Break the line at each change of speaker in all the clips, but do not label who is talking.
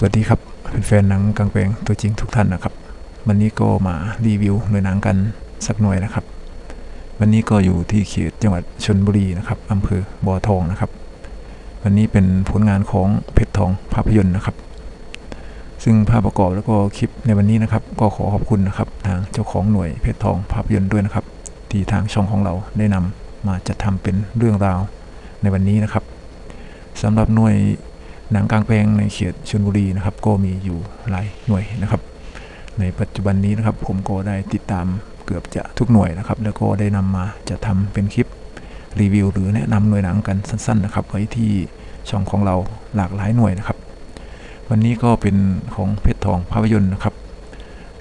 สวัสดีครับเป็นแฟนหนังกลางแปลงตัวจริงทุกท่านนะครับ วันนี้ก็มารีวิวหน่วยหนังกันสักหน่วยนะครับ วันนี้ก็อยู่ที่เขตจังหวัดชนบุรีนะครับอำเภอบ่อทองนะครับ วันนี้เป็นผลงานของเพชรทองภาพยนตร์นะครับ ซึ่งภาพประกอบแล้วก็คลิปในวันนี้นะครับ ก็ขอขอบคุณนะครับทางเจ้าของหน่วยเพชรทองภาพยนตร์ด้วยนะครับ ที่ทางช่องของเราได้นำ มาจัดทำเป็นเรื่องราวในวันนี้นะครับสำหรับหน่วยหนังกลางแปลงในเขตชลบุรีนะครับ ก็มีอยู่หลายหน่วยนะครับ ในปัจจุบันนี้นะครับ ผมก็ได้ติดตามเกือบจะทุกหน่วยนะครับ แล้วก็ได้นำมาจะทำเป็นคลิปรีวิว หรือแนะนำหน่วยหนังกันสั้น ๆ นะครับ ไว้ที่ช่องของเราหลากหลายหน่วยนะครับ วันนี้ก็เป็นของเพชรทองภาพยนตร์นะครับ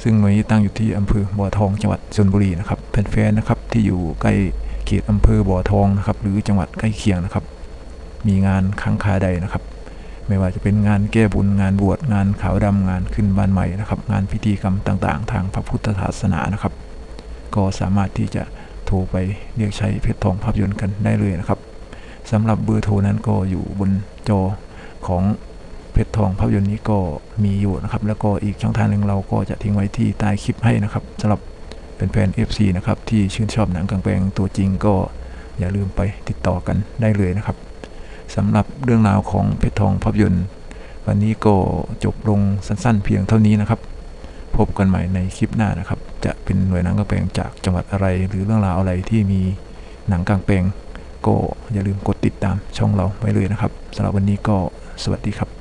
ซึ่งหน่วยนี้ตั้งอยู่ที่อำเภอบ่อทองจังหวัดชลบุรีนะครับแฟนๆนะครับที่อยู่ใกล้ เขตอำเภอบ่อทองนะครับ หรือจังหวัดใกล้เคียงนะครับ มีงานค้างคาใดนะครับ ไม่ว่าจะเป็นงานแก้บุญงานบวชงานขาวดำงานขึ้นบ้านใหม่นะครับ งานพิธีกรรมต่างๆ ทางพระพุทธศาสนานะครับ ก็สามารถที่จะโทรไปเรียกใช้เพชรทองภาพยนตร์กันได้เลยนะครับสำหรับเบอร์โทรนั้นก็อยู่บนจอของเพชรทองภาพยนตร์นี้ก็มีอยู่นะครับ แล้วก็อีกช่องทางหนึ่งเราก็จะทิ้งไว้ที่ใต้คลิปให้นะครับสำหรับ เป็นแฟน FC นะครับที่ชื่นชอบหนังกลางแปลงตัวจริงก็อย่าลืมไปติดต่อกันได้เลยนะครับสำหรับเรื่องราวของเพชรทองภาพยนตร์ วันนี้ก็จบลงสั้นๆ เพียงเท่านี้นะครับ พบกันใหม่ในคลิปหน้านะครับ จะเป็นหน่วยหนังกลางแปลงจากจังหวัดอะไร หรือเรื่องราวอะไรที่มีหนังกลางแปลงก็อย่าลืมกดติดตามช่องเราไว้เลยนะครับสำหรับวันนี้ก็สวัสดีครับ